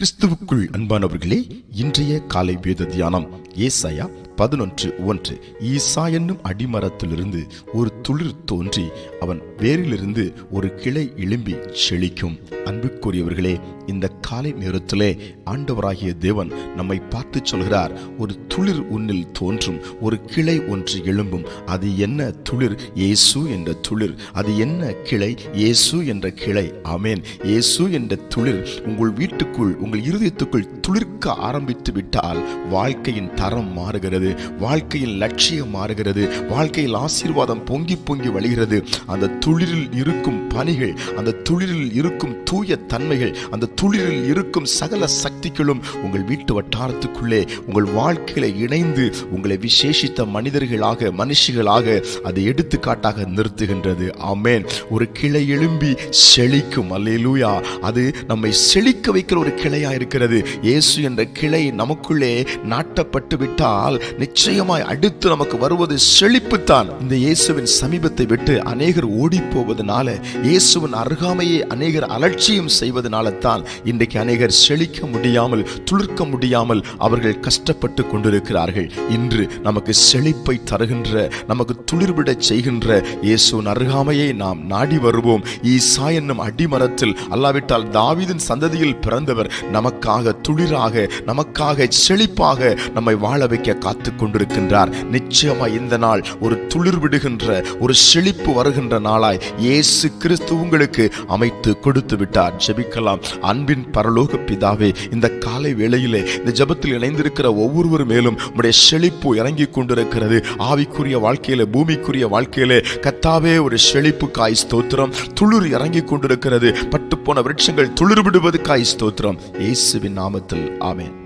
கிறிஸ்துவுக்குள் அன்பானவர்களே இன்றைய காலை வேத தியானம் ஏசாயா பதினொன்று ஒன்று. ஈசா என்னும் அடிமரத்திலிருந்து ஒரு துளிர் தோன்றி அவன் வேரிலிருந்து ஒரு கிளை எழும்பி செழிக்கும். அன்புக்குரியவர்களே இந்த காலை நேரத்திலே ஆண்டவராகிய தேவன் நம்மை பார்த்து சொல்கிறார் ஒரு துளிர் உன்னில் தோன்றும் ஒரு கிளை ஒன்று எழும்பும். அது என்ன துளிர்? இயேசு என்ற துளிர். அது என்ன கிளை? இயேசு என்ற கிளை. ஆமேன். இயேசு என்ற துளிர் உங்கள் வீட்டுக்குள் உங்கள் இருதயத்துக்குள் துளிர்க்க ஆரம்பித்து விட்டால் வாழ்க்கையின் தரம் மாறுகிறது. வாழ்க்கையில் லட்சியம் மாறுகிறது வாழ்க்கையில் ஆசீர்வாதம் பொங்கி பொங்கி வழிகிறது. அந்த துளிரில் இருக்கும் பணிகள் அந்த துளிரில் இருக்கும் தூய தன்மைகள் அந்த துளிரில் இருக்கும் சகல சக்திகளும் உங்கள் வீட்டு வட்டாரத்துக்குள்ளே உங்கள் வாழ்க்கையில இணைந்து உங்களை விசேஷித்த மனிதர்களாக மனுஷிகளாக அதை எடுத்துக்காட்டாக நிறுத்துகின்றது. ஆமேன். ஒரு கிளை எழும்பி செழிக்கும். அல்லேலூயா. அது நம்மை செழிக்க வைக்கிற ஒரு கிளையா இருக்கிறது. இயேசு என்ற கிளை நமக்குள்ளே நாட்டப்பட்டு விட்டால் நிச்சயமாய் அடுத்து நமக்கு வருவது செழிப்புத்தான். இந்த இயேசுவின் சமீபத்தை விட்டு அநேகர் ஓடி போவதனால இயேசுவின் அருகாமையை அநேகர் அலட்சியம் செய்வதனால தான் இன்றைக்கு அநேகர் செழிக்க முடியாமல் துளிர்க்க முடியாமல் அவர்கள் கஷ்டப்பட்டு கொண்டிருக்கிறார்கள். இன்று நமக்கு செழிப்பை தருகின்ற நமக்கு துளிர்விட செய்கின்ற இயேசுவின் அருகாமையை நாம் நாடி வருவோம். ஈசா என்னும் அடிமரத்தில் அல்லாவிட்டால் தாவிதின் சந்ததியில் பிறந்தவர் நமக்காக துளிராக நமக்காக செழிப்பாக நம்மை வாழ வைக்க காத்து கொண்டிருக்கின்றார் நிச்சயமாய் இந்த நாள் ஒரு துளிர் விடுகின்ற ஒரு செழிப்பு வருகின்ற நாளாய் இயேசு கிறிஸ்து உங்களுக்கு அமைத்து கொடுத்து விட்டார். ஜெபிக்கலாம். அன்பின் பரலோக பிதாவே இந்த காலை வேளையிலே இந்த ஜபத்தில் இணைந்திருக்கிற ஒவ்வொருவர் மேலும் உடைய செழிப்பு இறங்கி கொண்டிருக்கிறது. ஆவிக்குரிய வாழ்க்கையில பூமிக்குரிய வாழ்க்கையிலே கத்தாவே ஒரு செழிப்பு காய் ஸ்தோத்திரம். துளிர் இறங்கி கொண்டிருக்கிறது. பட்டு போன விருட்சங்கள் துளிர் விடுவதுக்காய் ஸ்தோத்திரம். இயேசுவின் நாமத்தில். ஆமேன்.